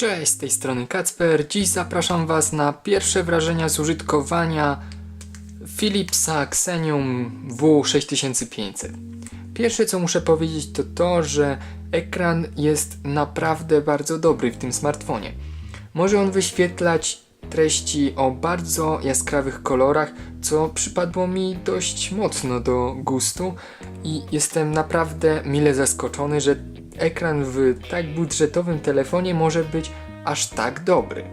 Cześć, z tej strony Kacper. Dziś zapraszam Was na pierwsze wrażenia z użytkowania Philipsa Xenium W6500. Pierwsze co muszę powiedzieć to to, że ekran jest naprawdę bardzo dobry w tym smartfonie. Może on wyświetlać treści o bardzo jaskrawych kolorach, co przypadło mi dość mocno do gustu i jestem naprawdę mile zaskoczony, że ekran w tak budżetowym telefonie może być aż tak dobry.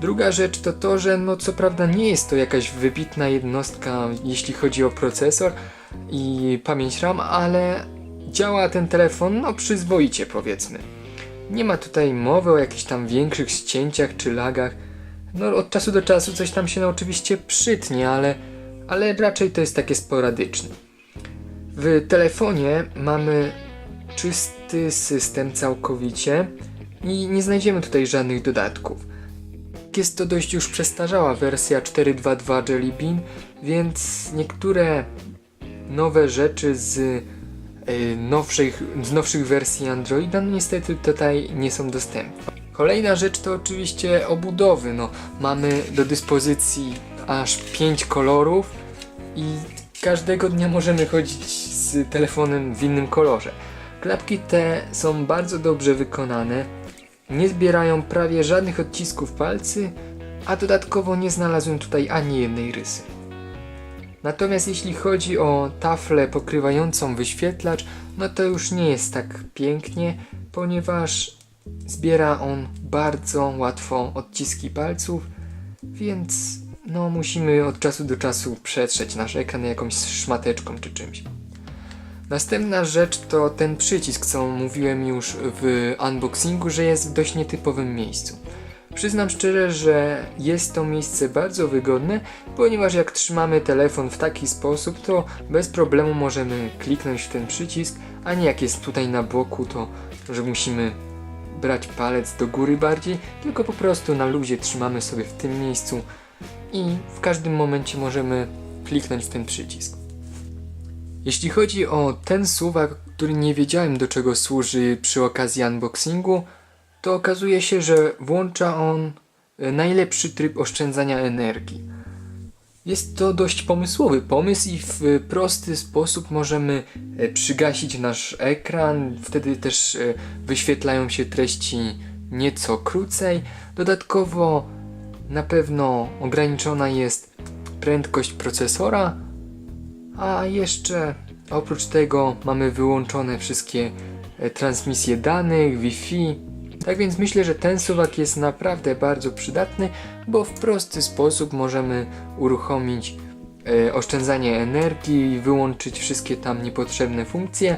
Druga rzecz to to, że no co prawda nie jest to jakaś wybitna jednostka, jeśli chodzi o procesor i pamięć RAM, ale działa ten telefon no przyzwoicie powiedzmy. Nie ma tutaj mowy o jakichś tam większych ścięciach czy lagach. No od czasu do czasu coś tam się no, oczywiście przytnie, ale, ale raczej to jest takie sporadyczne. W telefonie mamy czysty system całkowicie i nie znajdziemy tutaj żadnych dodatków. Jest to dość już przestarzała wersja 4.2.2 Jelly Bean, więc niektóre nowe rzeczy z y, nowszych, z nowszych wersji Androida no niestety tutaj nie są dostępne. Kolejna rzecz to oczywiście obudowy. No, mamy do dyspozycji aż 5 kolorów i każdego dnia możemy chodzić z telefonem w innym kolorze. Klapki te są bardzo dobrze wykonane, nie zbierają prawie żadnych odcisków palcy, a dodatkowo nie znalazłem tutaj ani jednej rysy. Natomiast jeśli chodzi o taflę pokrywającą wyświetlacz, no to już nie jest tak pięknie, ponieważ zbiera on bardzo łatwo odciski palców, więc no musimy od czasu do czasu przetrzeć nasz ekran jakąś szmateczką czy czymś. Następna rzecz to ten przycisk, co mówiłem już w unboxingu, że jest w dość nietypowym miejscu. Przyznam szczerze, że jest to miejsce bardzo wygodne, ponieważ jak trzymamy telefon w taki sposób, to bez problemu możemy kliknąć w ten przycisk, a nie jak jest tutaj na boku, to że musimy brać palec do góry bardziej, tylko po prostu na luzie trzymamy sobie w tym miejscu i w każdym momencie możemy kliknąć w ten przycisk. Jeśli chodzi o ten suwak, który nie wiedziałem do czego służy przy okazji unboxingu, to okazuje się, że włącza on e, najlepszy tryb oszczędzania energii. Jest to dość pomysłowy pomysł i w prosty sposób możemy e, przygasić nasz ekran, wtedy też e, wyświetlają się treści nieco krócej. Dodatkowo na pewno ograniczona jest prędkość procesora, a jeszcze oprócz tego mamy wyłączone wszystkie e, transmisje danych, Wi-Fi. Tak więc myślę, że ten suwak jest naprawdę bardzo przydatny, bo w prosty sposób możemy uruchomić e, oszczędzanie energii, wyłączyć wszystkie tam niepotrzebne funkcje.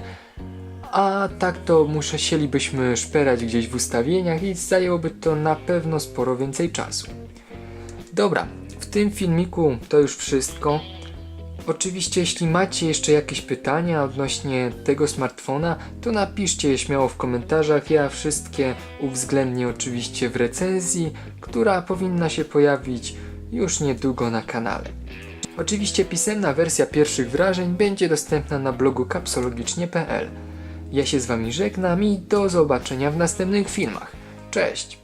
A tak to musielibyśmy szperać gdzieś w ustawieniach i zajęłoby to na pewno sporo więcej czasu. Dobra, w tym filmiku to już wszystko. Oczywiście, jeśli macie jeszcze jakieś pytania odnośnie tego smartfona, to napiszcie je śmiało w komentarzach. Ja wszystkie uwzględnię oczywiście w recenzji, która powinna się pojawić już niedługo na kanale. Oczywiście pisemna wersja pierwszych wrażeń będzie dostępna na blogu kapsologicznie.pl. Ja się z Wami żegnam i do zobaczenia w następnych filmach. Cześć!